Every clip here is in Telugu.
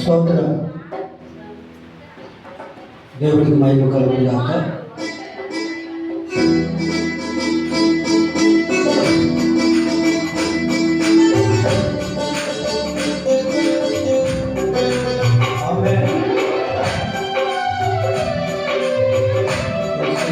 స్తోత్రం దేవుడికి మహిమ కలుగుగాక ఆమేన్. యేసు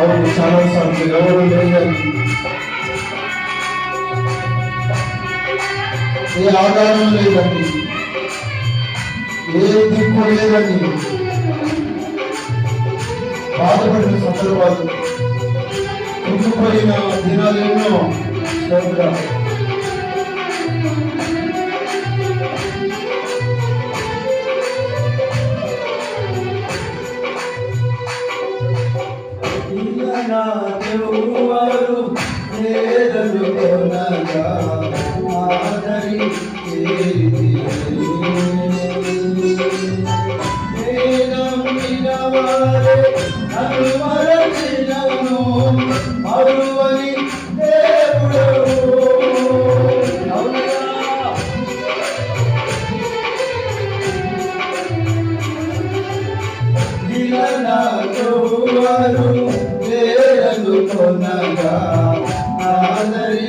అవును చాలా సార్లు గౌరవం జరిగారు ఏ ఆధారం లేదండి. ఏ దిక్కు లేదండి. బాధపడిన సందర్భాలు కుంగిపోయిన దినాలు ఎన్నో I'm వేరలు కొనగా ఆదరి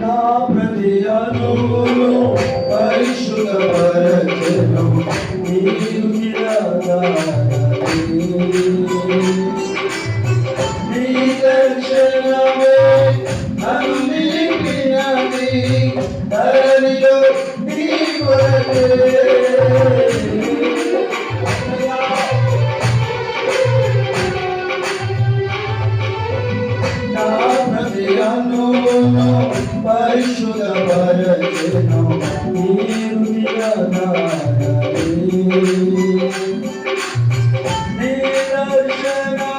నా ప్రతి అనుగులు పరిశుద్ధ పరచను నీరు నీ దర్శనమే నన్ను నిలిపినది ధరణిలో నీ కొరకే Nirajana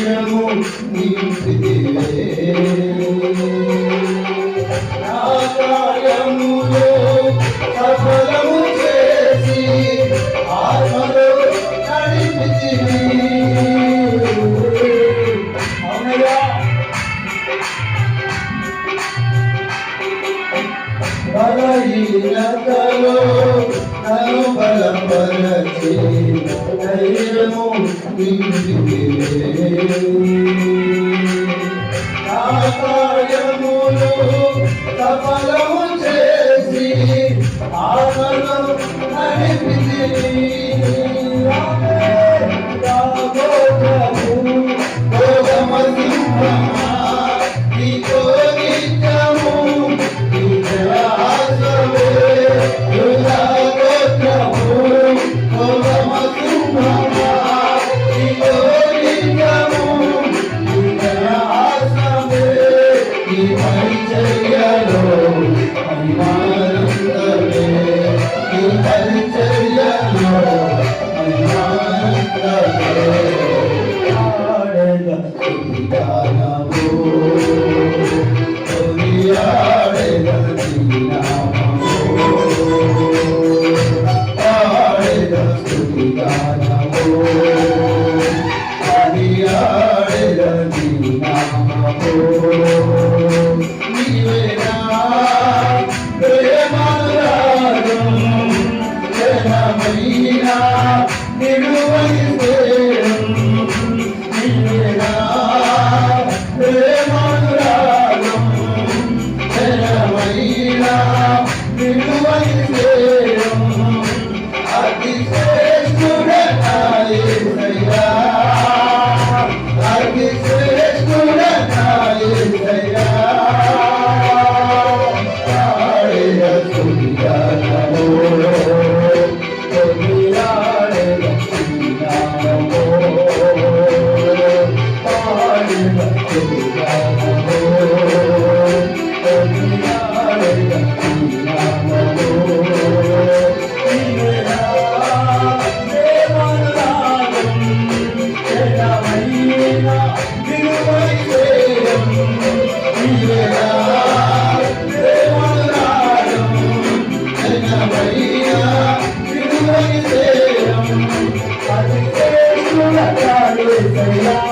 ధైర్యము నింపితివే నా సఫలము చేసి ఆత్మలో నడిపితివి బలహీనతలో నన్ను ధైర్యము కార్యములు సఫలము చేసి ఆత్మలో నడిపితివి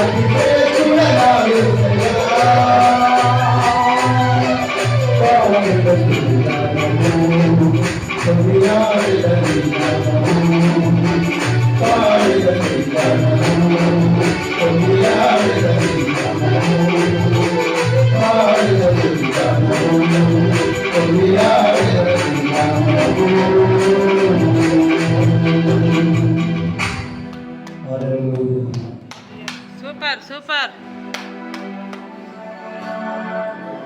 అతి